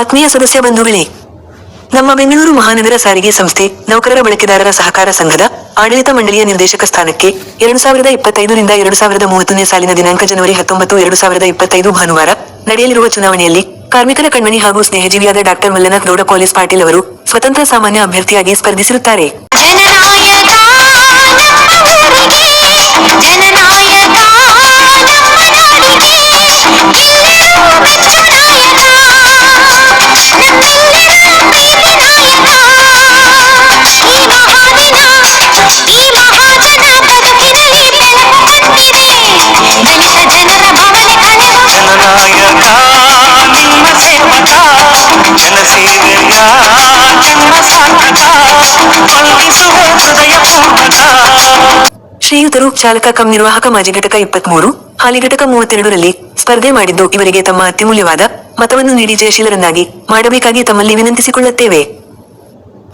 ಆತ್ಮೀಯ ಸದಸ್ಯ ಬಂಧುಗಳೇ, ನಮ್ಮ ಬೆಂಗಳೂರು ಮಹಾನಗರ ಸಾರಿಗೆ ಸಂಸ್ಥೆ ನೌಕರರ ಬಳಕೆದಾರರ ಸಹಕಾರ ಸಂಘದ ಆಡಳಿತ ಮಂಡಳಿಯ ನಿರ್ದೇಶಕ ಸ್ಥಾನಕ್ಕೆ ಎರಡು ಸಾವಿರದ ಇಪ್ಪತ್ತೈದರಿಂದ ಎರಡು ಸಾವಿರದ ಮೂವತ್ತನೇ ಸಾಲಿನ ದಿನಾಂಕ ಜನವರಿ ಹತ್ತೊಂಬತ್ತು, ಎರಡು ಸಾವಿರದ ಇಪ್ಪತ್ತೈದು ಭಾನುವಾರ ನಡೆಯಲಿರುವ ಚುನಾವಣೆಯಲ್ಲಿ ಕಾರ್ಮಿಕರ ಕಣ್ಮಣಿ ಹಾಗೂ ಸ್ನೇಹಜೀವಿಯಾದ ಡಾಕ್ಟರ್ ಮಲ್ಲನಾಥ್ ಗೌಡ ಕಾಲೇಜ್ ಪಾಟೀಲ್ ಅವರು ಸ್ವತಂತ್ರ ಸಾಮಾನ್ಯ ಅಭ್ಯರ್ಥಿಯಾಗಿ ಸ್ಪರ್ಧಿಸಿರುತ್ತಾರೆ. ಶ್ರೀಯುತರು ಚಾಲಕ ಕಂ ನಿರ್ವಾಹಕ ಮಾಜಿ ಘಟಕ ಇಪ್ಪತ್ಮೂರು, ಹಾಲಿ ಘಟಕ ಮೂವತ್ತೆರಡರಲ್ಲಿ ಸ್ಪರ್ಧೆ ಮಾಡಿದ್ದು ಇವರಿಗೆ ತಮ್ಮ ಅತ್ಯಮೂಲ್ಯವಾದ ಮತವನ್ನು ನೀಡಿ ಜಯಶೀಲರನ್ನಾಗಿ ಮಾಡಬೇಕಾಗಿ ತಮ್ಮಲ್ಲಿ ವಿನಂತಿಸಿಕೊಳ್ಳುತ್ತೇವೆ.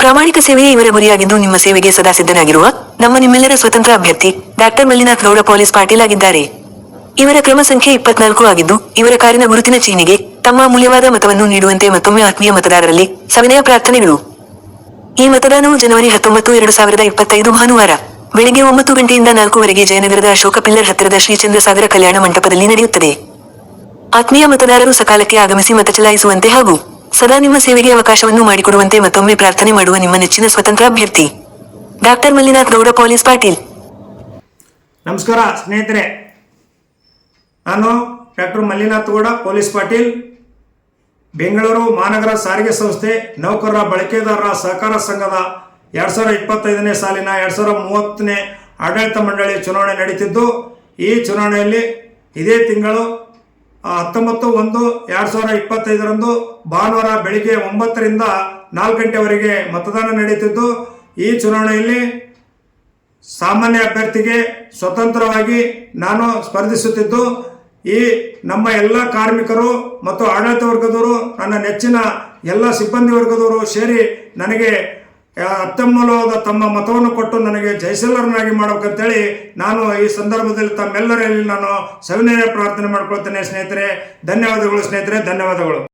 ಪ್ರಾಮಾಣಿಕ ಸೇವೆಯೇ ಇವರ ಗುರಿಯಾಗಿದ್ದು ನಿಮ್ಮ ಸೇವೆಗೆ ಸದಾ ಸಿದ್ಧನಾಗಿರುವ ನಮ್ಮ ನಿಮ್ಮೆಲ್ಲರ ಸ್ವತಂತ್ರ ಅಭ್ಯರ್ಥಿ ಡಾಕ್ಟರ್ ಮಲ್ಲಿನಾಥ್ ಗೌಡ ಪೊಲೀಸ್ ಪಾಟೀಲ್ ಆಗಿದ್ದಾರೆ. ಇವರ ಕ್ರಮ ಸಂಖ್ಯೆ ಇಪ್ಪತ್ನಾಲ್ಕು ಆಗಿದ್ದು ಇವರ ಕಾರಿನ ಗುರುತಿನ ಚೀನಿಗೆ ತಮ್ಮ ಅಮೂಲ್ಯವಾದ ಮತವನ್ನು ನೀಡುವಂತೆ ಮತ್ತೊಮ್ಮೆ ಆತ್ಮೀಯ ಮತದಾರರಲ್ಲಿ ಸವಿನಯ ಪ್ರಾರ್ಥನೆಗಳು. ಈ ಮತದಾನವು ಜನವರಿ ಹತ್ತೊಂಬತ್ತು, ಎರಡು ಸಾವಿರದ ಇಪ್ಪತ್ತೈದು ಭಾನುವಾರ ಬೆಳಿಗ್ಗೆ ಒಂಬತ್ತು ಗಂಟೆಯಿಂದ ನಾಲ್ಕೂವರೆಗೆ ಜಯನಗರದ ಅಶೋಕ ಪಿಲ್ಲರ್ ಹತ್ತಿರದ ಶ್ರೀಚಂದ್ರಸಾಗರ ಕಲ್ಯಾಣ ಮಂಟಪದಲ್ಲಿ ನಡೆಯುತ್ತದೆ. ಆತ್ಮೀಯ ಮತದಾರರು ಸಕಾಲಕ್ಕೆ ಆಗಮಿಸಿ ಮತ ಚಲಾಯಿಸುವಂತೆ ಹಾಗೂ ಸದಾ ನಿಮ್ಮ ಸೇವೆಗೆ ಅವಕಾಶವನ್ನು ಮಾಡಿಕೊಡುವಂತೆ ಮತ್ತೊಮ್ಮೆ ಪ್ರಾರ್ಥನೆ ಮಾಡುವ ನಿಮ್ಮ ನೆಚ್ಚಿನ ಸ್ವತಂತ್ರ ಅಭ್ಯರ್ಥಿ. Doctor Mallinath Gowda, police Patil. ನಮಸ್ಕಾರ ಸ್ನೇಹಿತರೆ. ನಾನು ಡಾಕ್ಟರ್ ಮಲ್ಲಿನಾಥ್ ಗೌಡ, ಪೊಲೀಸ್ ಪಾಟೀಲ್. ಬೆಂಗಳೂರು ಮಹಾನಗರ ಸಾರಿಗೆ ಸಂಸ್ಥೆ ನೌಕರರ ಬಳಕೆದಾರರ ಸಹಕಾರ ಸಂಘದ ಎರಡು ಸಾವಿರದ ಇಪ್ಪತ್ತೈದನೇ ಸಾಲಿನ ಎರಡು ಸಾವಿರದ ಮೂವತ್ತನೇ ಆಡಳಿತ ಮಂಡಳಿ ಚುನಾವಣೆ ನಡೀತಿದ್ದು, ಈ ಚುನಾವಣೆಯಲ್ಲಿ ಇದೇ ತಿಂಗಳು ಹತ್ತೊಂಬತ್ತು ಒಂದು ಎರಡು ಸಾವಿರ ಇಪ್ಪತ್ತೈದರಂದು ಭಾನುವಾರ ಬೆಳಿಗ್ಗೆ ಒಂಬತ್ತರಿಂದ ನಾಲ್ಕು ಗಂಟೆವರೆಗೆ ಮತದಾನ ನಡೆಯುತ್ತಿದ್ದು ಈ ಚುನಾವಣೆಯಲ್ಲಿ ಸಾಮಾನ್ಯ ಅಭ್ಯರ್ಥಿಗೆ ಸ್ವತಂತ್ರವಾಗಿ ನಾನು ಸ್ಪರ್ಧಿಸುತ್ತಿದ್ದು ಈ ನಮ್ಮ ಎಲ್ಲ ಕಾರ್ಮಿಕರು ಮತ್ತು ಆಡಳಿತ ವರ್ಗದವರು, ನನ್ನ ನೆಚ್ಚಿನ ಎಲ್ಲ ಸಿಬ್ಬಂದಿ ವರ್ಗದವರು ಸೇರಿ ನನಗೆ ಅತ್ಯಮೂಲವಾದ ತಮ್ಮ ಮತವನ್ನು ಕೊಟ್ಟು ನನಗೆ ಜಯಶೀಲರನ್ನಾಗಿ ಮಾಡಬೇಕಂತೇಳಿ ನಾನು ಈ ಸಂದರ್ಭದಲ್ಲಿ ತಮ್ಮೆಲ್ಲರಲ್ಲಿ ನಾನು ಸವಿನಯ ಪ್ರಾರ್ಥನೆ ಮಾಡ್ಕೊಳ್ತೇನೆ ಸ್ನೇಹಿತರೆ. ಧನ್ಯವಾದಗಳು ಸ್ನೇಹಿತರೆ, ಧನ್ಯವಾದಗಳು.